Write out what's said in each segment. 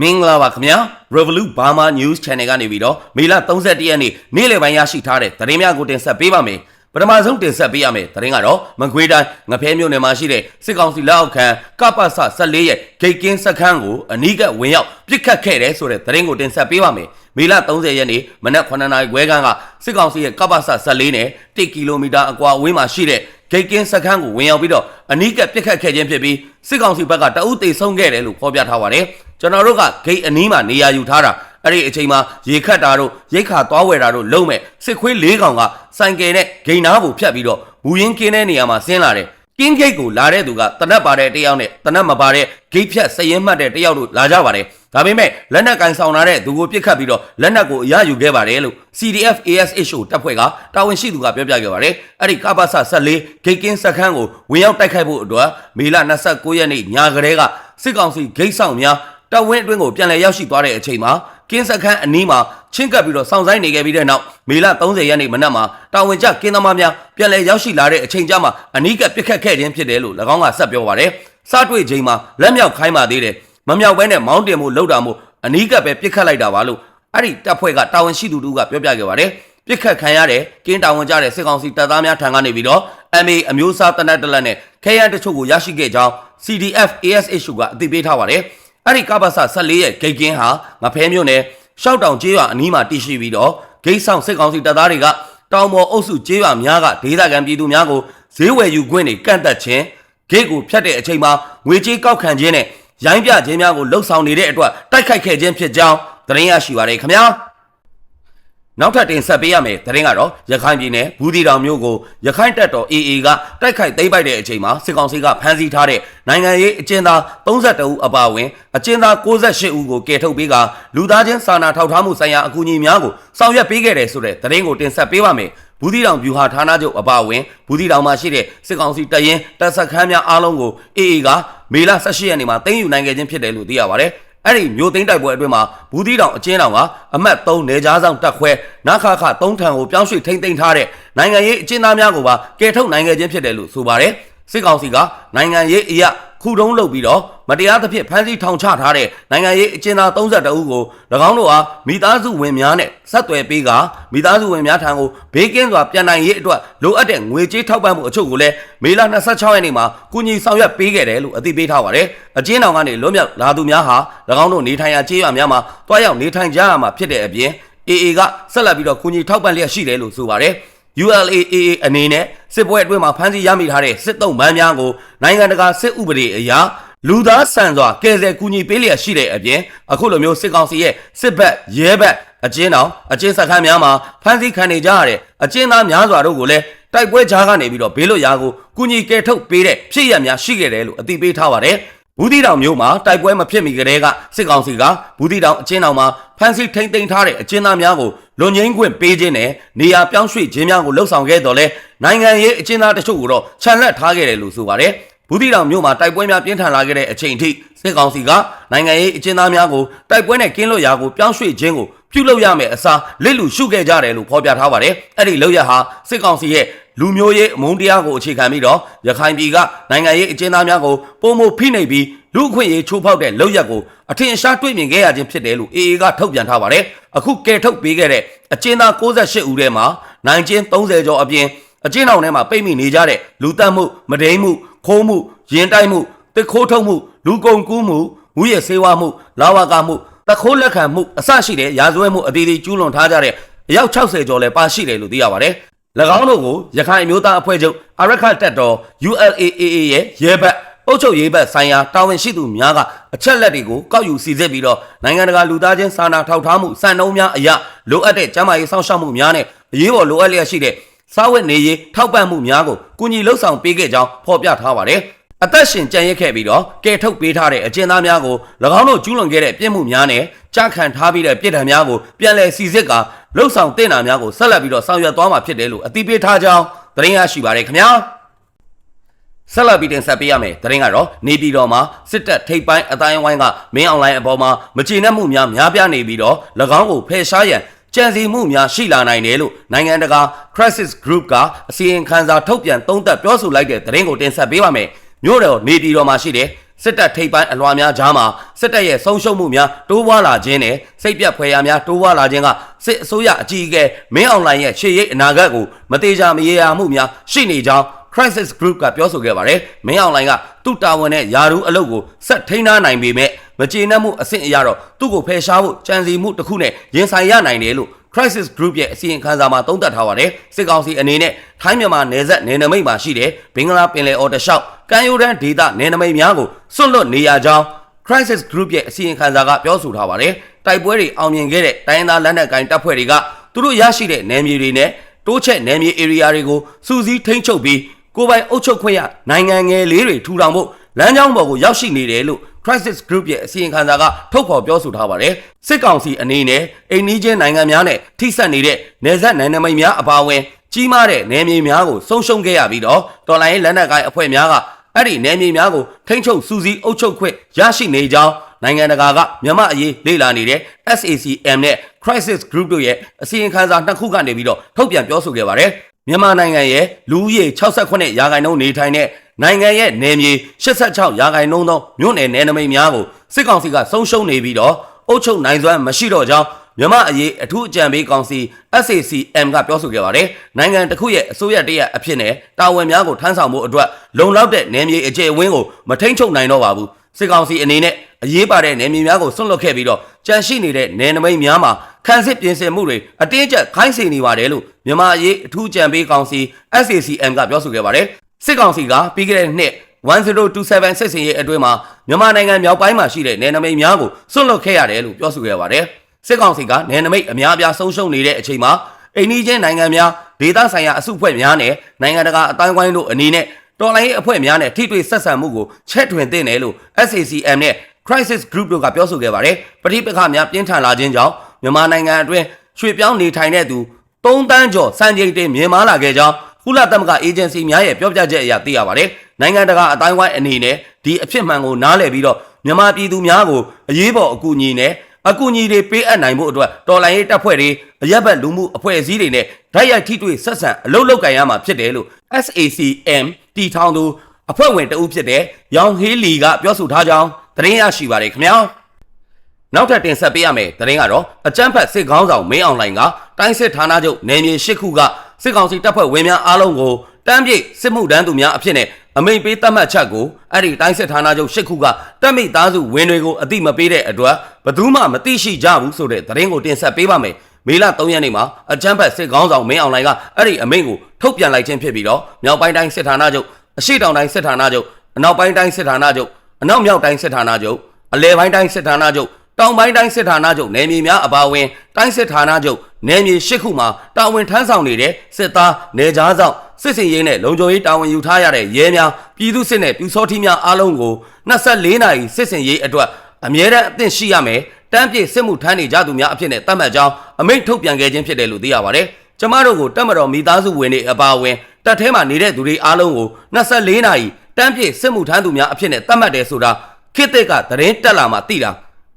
မင်္ဂလာပါခင်ဗျာ Revolut Burma News Channel ကနေပြီးတော့မေလ31ရက်နေ့နေ့လယ်ပိုင်းရရှိထားတဲ့သတင်းများကိုတင်ဆက်ပေးပါမယ်ပထမဆုံးတင်ဆက်ပေးရမယ်သတင်းကတော့မကွေးတိုင်းငဖဲမြို့နယ်မှာရှိတဲ့စစ်ကောင်စီလက်အောက်ခံကပ္ပစ14ရဲ့ဂိတ်ကင်းစခန်းကိုအနီးကပ်ဝင်ရောက်ပြစ်ခတ်ခဲ့တယ်ဆိုတဲ့သတင်းကိုတင်ဆက်ပေးပါမယ်မေလ30ရက်နေ့မနက်9:00နာရီခွဲခန့်ကစစ်ကောင်စီရဲ့ကပ္ပစ14နဲ့1ကီလိုမီတာအကွာအဝေးမှာရှိတဲ့ဂိတ်ကင်းစခန်းကိုဝင်ရောက်ပြီးတော့အနီးကပ်ပြစ်ခတ်ခဲ့ခြင်းဖြစ်ပြီးစစ်ကောင်စီဘက်ကတအုပ်သိဆုံးခဲ့တယ်လို့ဖော်ပြထားပါတယ် ကျွန်တော်တို့ကဂိတ်အနီးမှာနေရာယူထားတာအဲ့ဒီအချိန်မှာရေခတ်တာတို့ရိတ်ခါသွားဝယ်တာတို့လုံးမဲ့စစ်ခွေး၄កောင်ကစိုင်ကယ်နဲ့ဂိန်နားကိုဖြတ်ပြီးတော့ဘူရင်ကင်းတဲ့နေရာမှာဆင်းလာတယ်ကင်းဂိတ်ကိုလာတဲ့သူကတနက်ပါတဲ့တယောက်နဲ့တနက်မပါတဲ့ဂိတ်ဖြတ်စရင်မှတ်တဲ့တယောက်တို့လာကြပါတယ်ဒါပေမဲ့လက်နက်ကင်ဆောင်လာတဲ့သူကိုပြစ်ခတ်ပြီးတော့လက်နက်ကိုအရယူခဲ့ပါတယ်လို့ CDF ASHO တပ်ဖွဲ့ကတာဝန်ရှိသူကပြောပြခဲ့ပါတယ်အဲ့ဒီကပ္ပစ14ဂိတ်ကင်းစခန်းကိုဝင်ရောက်တိုက်ခိုက်ဖို့အတွက်မေလ29ရက်နေ့ညကလေးကစစ်ကောင်စီဂိတ်ဆောင်များ တပ်ဝင်းအတွင်းကိုပြန်လည်ရောက်ရှိသွားတဲ့အချိန်မှာကင်းစခန်းအနီးမှာချင်းကပ်ပြီးတော့စောင့်ဆိုင်နေခဲ့ပြီးတဲ့နောက်မေလ30ရက်နေ့မနက်မှာတာဝန်ကျကင်းသမားများပြန်လည်ရောက်ရှိလာတဲ့အချိန်ကျမှအနီးကပ်ပစ်ခတ်ခဲ့ခြင်းဖြစ်တယ်လို့၎င်းကဆက်ပြောပါတယ်။စတွေ့ချိန်မှာလက်မြောက်ခိုင်းပါသေးတယ်။မမြောက်ဘဲနဲ့မောင်းတင်မှုလောက်တာမို့အနီးကပ်ပဲပစ်ခတ်လိုက်တာပါလို့အဲ့ဒီတပ်ဖွဲ့ကတာဝန်ရှိသူတို့ကပြောပြခဲ့ပါတယ်။ပြစ်ခတ်ခံရတဲ့ကင်းတာဝန်ကြတဲ့စစ်ကောင်စီတပ်သားများထံကနေပြီးတော့ MA အမျိုးအစားတနက်တလက်နဲ့ခဲယမ်းတချို့ကိုရရှိခဲ့ကြောင်း CDF ASH ကအသိပေးထားပါတယ်။ အဲ့ဒီကပ္ပစ14ရဲ့ဂိတ်ကင်းဟာငဖဲမြို့နယ်ရှောက်တောင်ကျေးရွာအနီးမှာတည်ရှိပြီးတော့ဂိတ်ဆောင်စစ်ကောင်စီတပ်သားတွေကတောင်ပေါ်အုပ်စုကျေးရွာများကဒေသခံပြည်သူများကိုဈေးဝယ်ယူခွင့်တွေကန့်သက်ခြင်းဂိတ်ကိုဖျက်တဲ့အချိန်မှာငွေကြေးကောက်ခံခြင်းနဲ့ရိုင်းပြခြင်းများကိုလှုပ်ဆောင်နေတဲ့အတွက်တိုက်ခိုက်ခဲ့ခြင်းဖြစ်ကြောင်းသတင်းရရှိပါရခင်ဗျာ။ နောက်ထပ်တင်ဆက်ပေးရမယ်သတင်းကတော့ရခိုင်ပြည်နယ်ဘူးတီတောင်မြို့ကိုရခိုင်တပ်တော် AA ကတိုက်ခိုက်သိမ်းပိုက်တဲ့အချိန်မှာစစ်ကောင်စီကဖမ်းဆီးထားတဲ့နိုင်ငံရေးအကျဉ်းသား32ဦးအပါအဝင်အကျဉ်းသား68ဦးကိုကယ်ထုတ်ပေးကလူသားချင်းစာနာထောက်ထားမှုဆိုင်ရာအကူအညီများကိုဆောင်ရွက်ပေးခဲ့တယ်ဆိုတဲ့သတင်းကိုတင်ဆက်ပေးပါမယ်ဘူးတီတောင်ဗျူဟာဌာနချုပ်အပါအဝင်ဘူးတီတောင်မှာရှိတဲ့စစ်ကောင်စီတပ်ရင်းတပ်စခန်းများအားလုံးကို AA ကမေလ18ရက်နေ့မှာသိမ်းယူနိုင်ခဲ့ခြင်းဖြစ်တယ်လို့သိရပါတယ် အဲ့ဒီမျိုးသိန်းတိုက်ပွဲအတွင်းမှာဘူးသီးတောင်အချင်းတောင်ကအမတ်3နေကြားဆောင်တက်ခွဲနခခ3ထံကိုပြောင်းရွှေ့ထိမ့်သိမ်းထားတဲ့နိုင်ငံရေးအကျဉ်းသားများကိုပါကယ်ထုတ်နိုင်ခဲ့ခြင်းဖြစ်တယ်လို့ဆိုပါတယ် စစ်ကောင်စီကနိုင်ငံရေးအရာခုတုံးလုပ်ပြီးတော့မတရားသဖြင့်ဖမ်းဆီးထောင်ချထားတဲ့နိုင်ငံရေးအကျဉ်းသား32ဦးကို၎င်းတို့ဟာမိသားစုဝင်များနဲ့ဆက်သွယ်ပေးကမိသားစုဝင်များထံကိုဘေးကင်းစွာပြန်နိုင်ရေးအတွက်လိုအပ်တဲ့ငွေကြေးထောက်ပံ့မှုအချို့ကိုလည်းမေလ26ရက်နေ့မှာကုညီဆောင်ရွက်ပေးခဲ့တယ်လို့အသိပေးထားပါတယ်။အကျဉ်းထောင်ကနေလွတ်မြောက်လာသူများဟာ၎င်းတို့နေထိုင်ရာကျေးရွာများမှာတွားရောက်နေထိုင်ကြရမှာဖြစ်တဲ့အပြင် AA ကဆက်လက်ပြီးတော့ကုညီထောက်ပံ့လျက်ရှိတယ်လို့ဆိုပါတယ်။ ULAAA အနေနဲ့စစ်ပွဲအတွင်းမှာဖမ်းဆီးရမိထားတဲ့စစ်တုံးမန်းများကိုနိုင်ငံတကာစစ်ဥပဒေအရာလူသားဆန်စွာကယ်ဆယ်ကူညီပေးလျက်ရှိတဲ့အပြင်အခုလိုမျိုးစစ်ကောင်စီရဲ့စစ်ဘက်ရဲဘက်အကျဉ်းတော်အကျဉ်းစခန်းများမှာဖမ်းဆီးခံနေကြရတဲ့အကျဉ်းသားများစွာတို့ကိုလည်းတိုက်ပွဲကြားကနေပြီးတော့ဘေးလွတ်ရာကိုကူညီကယ်ထုတ်ပေးတဲ့ဖြစ်ရများရှိခဲ့တယ်လို့အသိပေးထားပါတယ်ဘူးတီတောင်မျိုးမှာတိုက်ပွဲမဖြစ်မီကတည်းကစစ်ကောင်စီကဘူးတီတောင်အချင်းတောင်မှာဖမ်းဆီးထိမ့်သိမ်းထားတဲ့အကျဉ်းသားများကို လွန်ငင်းခွင့်ပေးခြင်းနဲ့နေရာပြောင်းရွှေ့ခြင်းများကိုလှုံ့ဆော်ခဲ့တော်လဲနိုင်ငံရေးအကျဉ်းသားတချို့ကိုတော့ခြံလက်ထားခဲ့တယ်လို့ဆိုပါတယ်ဘူးတီတောင်မျိုးမှာတိုက်ပွဲများပြင်းထန်လာခဲ့တဲ့အချိန်ထိစစ်ကောင်စီကနိုင်ငံရေးအကျဉ်းသားများကိုတိုက်ပွဲနဲ့ကင်းလွတ်ရာကိုပြောင်းရွှေ့ခြင်းကိုပြုလုပ်ရမယ်အစားလက်လူရှုခဲ့ကြတယ်လို့ဖော်ပြထားပါတယ်အဲ့ဒီလောက်ရဟာစစ်ကောင်စီရဲ့ လူမျိုးရေးအမုန်းတရားကိုအခြေခံပြီးတော့ရခိုင်ပြည်ကနိုင်ငံရေးအကျဉ်းသားများကိုပုံမဖိနှိပ်ပြီးလူအခွင့်အရေးချိုးဖောက်တဲ့လောက်ရက်ကိုအထင်ရှားတွေ့မြင်ခဲ့ရခြင်းဖြစ်တယ်လို့ AA ကထုတ်ပြန်ထားပါတယ်အခုကဲထုတ်ပေးခဲ့တဲ့အကျဉ်းသား68ဦးထဲမှာနိုင်ကျင်း30ကျော်အပြင်အကျဉ်းထောင်ထဲမှာပိတ်မိနေကြတဲ့လူတက်မှုမဒိန်မှုခိုးမှုရင်တိုက်မှုတစ်ခိုးထုတ်မှုလူကုန်ကူးမှုငွေရစေဝါမှုလာဝကမှုတခိုးလက်ခံမှုအစရှိတဲ့ရာဇဝဲမှုအသေးသေးကျူးလွန်ထားကြတဲ့အယောက်60ကျော်လည်းပါရှိတယ်လို့သိရပါတယ်၎ င်းတို့ကိုရခိုင်အမျိုးသားအဖွဲ့ချုပ်အရခတက်တော် ULAAA ရဲ့ရဲဘက်အုပ်ချုပ်ရေးဘက်ဆိုင်ရာတာဝန်ရှိသူများကအချက်လက်တွေကိုကောက်ယူစီစစ်ပြီးတော့နိုင်ငံတကာလူသားချင်းစာနာထောက်ထားမှုစံနှုန်းများအရလိုအပ်တဲ့ကျန်းမာရေးစောင့်ရှောက်မှုများနဲ့အရေးပေါ်လိုအပ်လျက်ရှိတဲ့စားဝတ်နေရေးထောက်ပံ့မှုများကိုကုညီလှုပ်ဆောင်ပေးခဲ့ကြောင်းဖော်ပြထားပါတယ်အသက်ရှင်ကြံ့ရက်ခဲ့ပြီးတော့ကဲထုတ်ပေးထားတဲ့အကျဉ်းသားများကို၎င်းတို့ကျူးလွန်ခဲ့တဲ့ပြစ်မှုများနဲ့ကြားခံထားပြီးတဲ့ပြစ်ဒဏ်များကိုပြန်လည်စီစစ်ကာ လှုပ်ဆောင်တင်တာများကိုဆက်လက်ပြီးတော့ဆောင်ရွက်သွားမှာဖြစ်တယ်လို့အသိပေးထားကြောင်းသတင်းရရှိပါရခင်ဗျာဆက်လက်ပြီးတင်ဆက်ပေးရမယ်သတင်းကတော့နေပြည်တော်မှာစစ်တပ်ထိပ်ပိုင်းအတိုင်းဝိုင်းကမင်းအွန်လိုင်းအပေါ်မှာမကျေနပ်မှုများများပြားနေပြီးတော့၎င်းကိုဖယ်ရှားရန်ကြံစီမှုများရှိလာနိုင်တယ်လို့နိုင်ငံတကာ Crisis Group ကအစီရင်ခံစာထုတ်ပြန်သုံးသပ်ပြောဆိုလိုက်တဲ့သတင်းကိုတင်ဆက်ပေးပါမယ်မြို့တော်နေပြည်တော်မှာရှိတဲ့ စစ်တပ်ထိပ်ပိုင်းအလွှာများကြားမှာစစ်တပ်ရဲ့ဆုံးရှုံးမှုများတိုးပွားလာခြင်းနဲ့စိတ်ပြတ်ဖွယ်ရာများတိုးပွားလာခြင်းကစစ်အစိုးရအကြီးအကဲမင်းအောင်လှိုင်ရဲ့ရှေ့ရိပ်အနာဂတ်ကိုမသေးချာမရေရာမှုများရှိနေကြောင်း Crisis Group ကပြောဆိုခဲ့ပါတယ်။မင်းအောင်လှိုင်ကသူ့တာဝန်နဲ့ယာရူးအလုပ်ကိုဆက်ထိန်းထားနိုင်ပေမဲ့မကျေနပ်မှုအဆင့်အရတော့သူ့ကိုဖယ်ရှားဖို့ကြံစီမှုတစ်ခုနဲ့ရင်ဆိုင်ရနိုင်တယ်လို့ Crisis Group ရဲ့အစီရင်ခံစာမှာသုံးသပ်ထားပါတယ်။စစ်ကောင်စီအနေနဲ့ထိုင်းမြန်မာနယ်စပ်နယ်နိမိတ်မှာရှိတဲ့ဘင်္ဂလားပင်လယ်အော်တလျှောက်ကမ်းရိုးတန်းဒေသနယ်နိမိတ်များကိုစွန့်လွတ်နေရကြောင်း Crisis Group ရဲ့အစီရင်ခံစာကပြောဆိုထားပါတယ်။တိုက်ပွဲတွေအောင်မြင်ခဲ့တဲ့တိုင်းဒေသလက်နက်ကိုင်တပ်ဖွဲ့တွေကသူတို့ရရှိတဲ့နယ်မြေတွေနဲ့တိုးချက်နယ်မြေ area တွေကိုစူးစီးထိန်းချုပ်ပြီးကိုယ်ပိုင်အုပ်ချုပ်ခွင့်ရနိုင်ငံငယ်လေးတွေထူထောင်ဖို့လမ်းကြောင်းပေါ်ကိုရောက်ရှိနေတယ်လို့ Crisis Group ရဲ့အစီရင်ခံစာကထုတ်ဖော်ပြောဆိုထားပါတယ်။စစ်ကောင်စီအနေနဲ့အိန္ဒိချင်းနိုင်ငံများနဲ့ထိစပ်နေတဲ့နယ်စပ်နယ်နိမိတ်များအပါအဝင်ကြီးမားတဲ့နယ်မြေများကိုဆုံးရှုံးခဲ့ရပြီးတော့တော်လိုင်းလက်နက်ကိုင်အဖွဲ့များကအဲ့ဒီနယ်မြေများကိုထိန်းချုပ်စူးစီးအုပ်ချုပ်ခွင့်ရရှိနေကြောင်းနိုင်ငံတကာကမြန်မာအရေးလေ့လာနေတဲ့ SACM နဲ့ Crisis Group တို့ရဲ့အစီရင်ခံစာနှစ်ခုကနေပြီးတော့ထုတ်ပြန်ပြောဆိုခဲ့ပါတယ်။မြန်မာနိုင်ငံရဲ့လူဦးရေ68ရာခိုင်နှုန်းနေထိုင်တဲ့ နိုင်ငံရဲ့နယ်မြေ86ရာခိုင်နှုန်းသောမြို့နယ်နယ်နိမိတ်များကိုစစ်ကောင်စီကဆုံးရှုံးနေပြီးတော့အုပ်ချုပ်နိုင်စွမ်းမရှိတော့ကြောင်းမြန်မာအရေးအထူးအကြံပေးကောင်စီ SACM ကပြောဆိုခဲ့ပါတယ်။နိုင်ငံတစ်ခုရဲ့အစိုးရတရက်အဖြစ်နဲ့တာဝန်များကိုထမ်းဆောင်မှုအတွက်လုံလောက်တဲ့နယ်မြေအခြေအဝင်းကိုမထိန်ချုပ်နိုင်တော့ပါဘူး။စစ်ကောင်စီအနေနဲ့အရေးပါတဲ့နယ်မြေများကိုဆွန့်လွတ်ခဲ့ပြီးတော့ကြန့်ရှိနေတဲ့နယ်နိမိတ်များမှာခန်းစစ်ပြင်ဆင်မှုတွေအတင်းကျပ်ခိုင်းစေနေပါတယ်လို့မြန်မာအရေးအထူးအကြံပေးကောင်စီ SACM ကပြောဆိုခဲ့ပါတယ်။ စစ်ကောင်စီကပြီးခဲ့တဲ့နှစ်1027စစ်စင်ရေးအတွင်းမှာမြန်မာနိုင်ငံမြောက်ပိုင်းမှာရှိတဲ့နယ်နိမိတ်များကိုဆွန့်လွတ်ခဲ့ရတယ်လို့ပြောဆိုခဲ့ပါတယ်။စစ်ကောင်စီကနယ်နိမိတ်အများအပြားဆုံးရှုံးနေတဲ့အချိန်မှာအိန္ဒိချင်းနိုင်ငံများဒေသဆိုင်ရာအစုအဖွဲ့များနဲ့နိုင်ငံတကာအတိုင်းဝိုင်းတို့အနေနဲ့တော်လိုင်းအဖွဲ့များနဲ့ထိတွေ့ဆက်ဆံမှုကိုချက်ထွင်သင့်တယ်လို့ SACM နဲ့ Crisis Group တို့ကပြောဆိုခဲ့ပါတယ်။ပဋိပက္ခများပြင်းထန်လာခြင်းကြောင့်မြန်မာနိုင်ငံအတွင်းရွှေ့ပြောင်းနေထိုင်တဲ့သူ3တန်းကျော်စံချိန်တင်မြင်မာလာခဲ့ကြောင်း ကုလသမဂ္ဂအေဂျင်စီများရဲ့ပြောပြချက်အရသိရပါတယ်။နိုင်ငံတကာအတိုင်းဝိုင်းအနေနဲ့ဒီအဖြစ်မှန်ကိုနားလည်ပြီးတော့မြန်မာပြည်သူများကိုအရေးပေါ်အကူအညီနဲ့အကူအညီတွေပေးအပ်နိုင်ဖို့အတွက်တော်လိုင်းရေးတပ်ဖွဲ့တွေအရက်ဘတ်လူမှုအဖွဲ့အစည်းတွေနဲ့ဓာတ်ရိုက်ထိတွေ့ဆက်ဆံအလုပ်လုပ်ကြရမှာဖြစ်တယ်လို့ SACM တီထောင်သူအဖွဲ့ဝင်တဦးဖြစ်တဲ့ရောင်ဟေးလီကပြောဆိုထားကြောင်းသတင်းရရှိပါတယ်ခင်ဗျာနောက်ထပ်တင်ဆက်ပေးရမယ်သတင်းကတော့အကြမ်းဖက်စစ်ကောင်းဆောင်မင်းအောင်လှိုင်ကတိုင်းစစ်ဌာနချုပ်နယ်မြေ၈ခုက စစ်ကောင်စီတပ်ဖွဲ့ဝင်များအားလုံးကိုတမ်းပြည့်စစ်မှုတန်းသူများအဖြစ်နဲ့အမိန်ပေးတတ်မှတ်ချက်ကိုအဲ့ဒီတိုင်းစစ်ဌာနချုပ်၈ခုကတပ်မိသားစုဝင်တွေကိုအတိမပေးတဲ့အတွက်ဘယ်သူမှမသိရှိကြဘူးဆိုတဲ့သတင်းကိုတင်ဆက်ပေးပါမယ်မေလ3ရက်နေ့မှာအကြမ်းဖက်စစ်ကောင်းဆောင်မင်းအောင်လှိုင်ကအဲ့ဒီအမိန့်ကိုထုတ်ပြန်လိုက်ခြင်းဖြစ်ပြီးတော့မြောက်ပိုင်းတိုင်းစစ်ဌာနချုပ်အရှိတောင်တိုင်းစစ်ဌာနချုပ်အနောက်ပိုင်းတိုင်းစစ်ဌာနချုပ်အနောက်မြောက်တိုင်းစစ်ဌာနချုပ်အလဲပိုင်းတိုင်းစစ်ဌာနချုပ်တောင်ပိုင်းတိုင်းစစ်ဌာနချုပ်နယ်မြေများအပါအဝင်တိုင်းစစ်ဌာနချုပ် နယ်မြေ၈ခုမှာတာဝန်ထမ်းဆောင်နေတဲ့စစ်သားနေကြားဆောင်စစ်စင်ရေးနဲ့လုံခြုံရေးတာဝန်ယူထားရတဲ့ရဲများပြည်သူစစ်နဲ့ပြူစောထီးများအားလုံးကို24နာရီစစ်စင်ရေးအတွက်အမြဲတမ်းအသင့်ရှိရမယ်တန်းပြည့်စစ်မှုထမ်းနေကြသူများအဖြစ်နဲ့တတ်မှတ်ကြောင်းအမိန့်ထုတ်ပြန်ခဲ့ခြင်းဖြစ်တယ်လို့သိရပါတယ်။ကျမတို့ကိုတက်မတော်မိသားစုဝင်တွေအပါအဝင်တပ်ထဲမှာနေတဲ့သူတွေအားလုံးကို24နာရီတန်းပြည့်စစ်မှုထမ်းသူများအဖြစ်နဲ့တတ်မှတ်တယ်ဆိုတာခေတ်သစ်ကသတင်းတက်လာမှသိတာ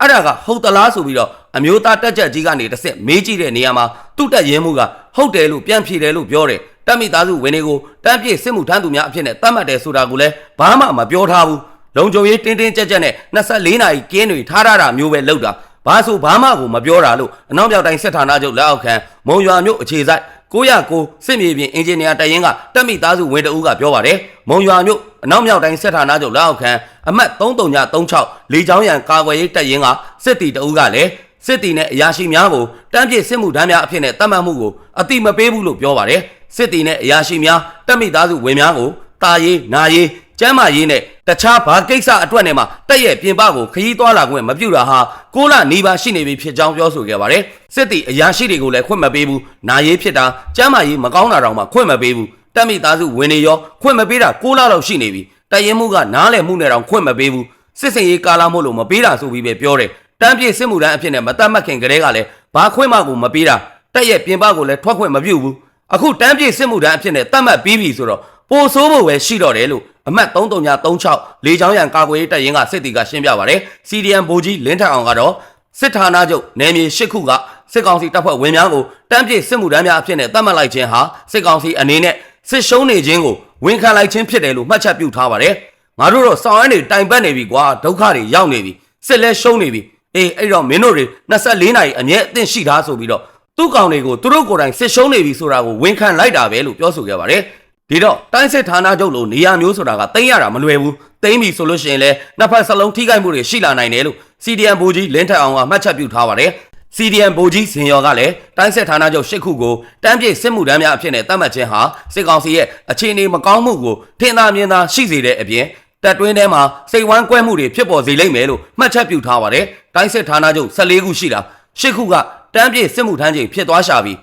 အဲ့ဒါကဟုတ်သလားဆိုပြီးတော့အမျိုးသားတက်ချက်ကြီးကနေတစ်ဆက်မေးကြည့်တဲ့နေရာမှာသူ့တက်ရဲမှုကဟုတ်တယ်လို့ပြန်ဖြေတယ်လို့ပြောတယ်တက်မိသားစုဝင်တွေကိုတန်းပြည့်စစ်မှုထမ်းသူများအဖြစ်နဲ့တတ်မှတ်တယ်ဆိုတာကိုလည်းဘာမှမပြောထားဘူးလုံခြုံရေးတင်းတင်းကြပ်ကြပ်နဲ့24နာရီကင်းတွေထားရတာမျိုးပဲလုပ်တာဘာဆိုဘာမှကိုမပြောတာလို့အနောက်မြောက်တိုင်းစစ်ဌာနချုပ်လက်အောက်ခံမုံရွာမြို့အခြေစိုက် 909စစ်မြေပြင်အင်ဂျင်နီယာတရင်ကတက်မိသားစုဝင်တအူးကပြောပါတယ်မုံရွာမြို့အနောက်မြောက်တိုင်းစစ်ဌာနချုပ်လက်အောက်ခံအမှတ်3336လေချောင်းရံကာကွယ်ရေးတရင်ကစစ်တီတအူးကလည်းစစ်တီနဲ့အရာရှိများကိုတန်းပြည့်စစ်မှုထမ်းများအဖြစ်နဲ့တတ်မှတ်မှုကိုအတိမပေးဘူးလို့ပြောပါတယ်စစ်တီနဲ့အရာရှိများတက်မိသားစုဝင်များကိုတာရေးနာရေး ကျမ်းမာရေးနဲ့တခြားဘာကိစ္စအတွက်နဲ့မှတက်ရဲ့ပြင်ပကိုခရီးသွားလာခွင့်မပြုတာဟာကိုလနီးပါးရှိနေပြီဖြစ်ကြောင်းပြောဆိုခဲ့ပါတယ်စစ်တီအရာရှိတွေကိုလည်းခွင့်မပေးဘူးနာရေးဖြစ်တာကျမ်းမာရေးမကောင်းတာတောင်မှခွင့်မပေးဘူးတက်မိသားစုဝင်နေရောခွင့်မပေးတာကိုလလောက်ရှိနေပြီတရင်မှုကနားလည်မှုနဲ့တောင်ခွင့်မပေးဘူးစစ်စင်ရေးကာလာမို့လို့မပေးတာဆိုပြီးပဲပြောတယ်တန်းပြည့်စစ်မှုတန်းအဖြစ်နဲ့မတတ်မှတ်ခင်ကလေးကလည်းဘာခွင့်မှကိုမပေးတာတက်ရဲ့ပြင်ပကိုလည်းထွက်ခွင့်မပြုဘူးအခုတန်းပြည့်စစ်မှုတန်းအဖြစ်နဲ့တတ်မှတ်ပြီးပြီဆိုတော့ပိုဆိုးဖို့ပဲရှိတော့တယ်လို့ အမှတ်3336လေချောင်းရံကာကွယ်ရေးတပ်ရင်းကစစ်တီကရှင်းပြပါတယ်။ CDM ဗိုလ်ကြီးလင်းထက်အောင်ကတော့စစ်ဌာနချုပ်နယ်မြေ၈ခုကစစ်ကောင်စီတပ်ဖွဲ့ဝင်များကိုတန်းပြည့်စစ်မှုထမ်းများအဖြစ်နဲ့တတ်မှတ်လိုက်ခြင်းဟာစစ်ကောင်စီအနေနဲ့စစ်ရှုံးနေခြင်းကိုဝန်ခံလိုက်ခြင်းဖြစ်တယ်လို့မှတ်ချက်ပြုထားပါတယ်။ငါတို့တော့ဆောင်ရမ်းနေတိုင်ပတ်နေပြီကွာဒုက္ခတွေရောက်နေပြီစစ်လဲရှုံးနေပြီအေးအဲ့တော့မင်းတို့တွေ24နာရီအမြဲအသင့်ရှိသားဆိုပြီးတော့သူ့ကောင်တွေကိုသူတို့ကိုယ်တိုင်စစ်ရှုံးနေပြီဆိုတာကိုဝန်ခံလိုက်တာပဲလို့ပြောဆိုခဲ့ပါတယ် ဒီတော့တိုင်းစစ်ဌာနချုပ်လိုနေရာမျိုးဆိုတာကတိမ့်ရတာမလွယ်ဘူးတိမ့်ပြီဆိုလို့ရှိရင်လည်းနှစ်ဖက်စလုံးထိခိုက်မှုတွေရှိလာနိုင်တယ်လို့ CDM ဘူကြီးလင်းထက်အောင်ကမှတ်ချက်ပြုထားပါတယ် CDM ဘူကြီးစင်ရော်ကလည်းတိုင်းစစ်ဌာနချုပ်၈ခုကိုတန်းပြည့်စစ်မှုထမ်းများအဖြစ်နဲ့သတ်မှတ်ခြင်းဟာစစ်ကောင်စီရဲ့အခြေအနေမကောင်းမှုကိုထင်သာမြင်သာရှိစေတဲ့အပြင်တပ်တွင်းထဲမှာစိတ်ဝမ်းကွဲမှုတွေဖြစ်ပေါ်စေလိမ့်မယ်လို့မှတ်ချက်ပြုထားပါတယ်တိုင်းစစ်ဌာနချုပ်14ခုရှိတာ၈ခုကတန်းပြည့်စစ်မှုထမ်းချိန်ဖြစ်သွားရှာပြီး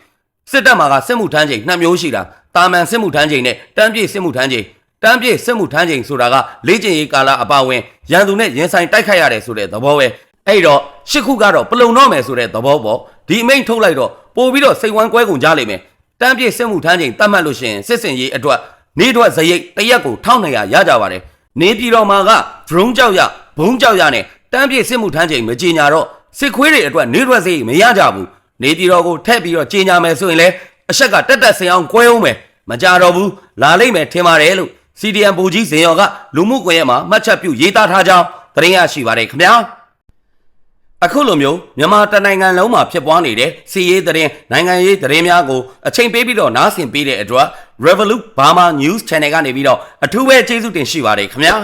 စစ်တပ်မှာကစစ်မှုထမ်းချိန်နှစ်မျိုးရှိတာ တာမန်စစ်မှုထမ်းချိန်နဲ့တန်းပြည့်စစ်မှုထမ်းချိန်တန်းပြည့်စစ်မှုထမ်းချိန်ဆိုတာကလေ့ကျင့်ရေးကာလအပါအဝင်ရန်သူနဲ့ရင်ဆိုင်တိုက်ခိုက်ရတယ်ဆိုတဲ့သဘောပဲအဲ့တော့ရှစ်ခုကတော့ပလုံတော့မယ်ဆိုတဲ့သဘောပေါ့ဒီအမိန့်ထုတ်လိုက်တော့ပို့ပြီးတော့စိတ်ဝမ်းကွဲကုန်ကြလိမ့်မယ်တန်းပြည့်စစ်မှုထမ်းချိန်တတ်မှတ်လို့ရှိရင်စစ်စင်ရေးအတွက်နေ့အတွက်ဇရိတ်တစ်ရက်ကို1200ရကြပါတယ်နေပြည်တော်မှာကဒရုန်းကြောက်ရဘုံကြောက်ရနဲ့တန်းပြည့်စစ်မှုထမ်းချိန်မကြေညာတော့စစ်ခွေးတွေအတွက်နေ့အတွက်ဇရိတ်မရကြဘူးနေပြည်တော်ကိုထက်ပြီးတော့ကြီးညာမယ်ဆိုရင်လည်း အဆက်ကတက်တက်ဆင်အောင်ကွဲအောင်မယ်မကြတော့ဘူးလာလိမ့်မယ်ထင်ပါတယ်လို့ CDM ဘူကြီးဇင်ရော်ကလူမှုကွန်ရက်မှာမှတ်ချက်ပြုရေးသားထားကြောင်းသတင်းရရှိပါတယ်ခင်ဗျာအခုလိုမျိုးမြန်မာတနိုင်ငံလုံးမှာဖြစ်ပွားနေတဲ့စီရေးသတင်းနိုင်ငံရေးသတင်းများကိုအချိန်ပေးပြီးတော့နားဆင်ပေးတဲ့အတွက် Revolut Burma News Channel ကနေပြီးတော့အထူးပဲကျေးဇူးတင်ရှိပါတယ်ခင်ဗျာ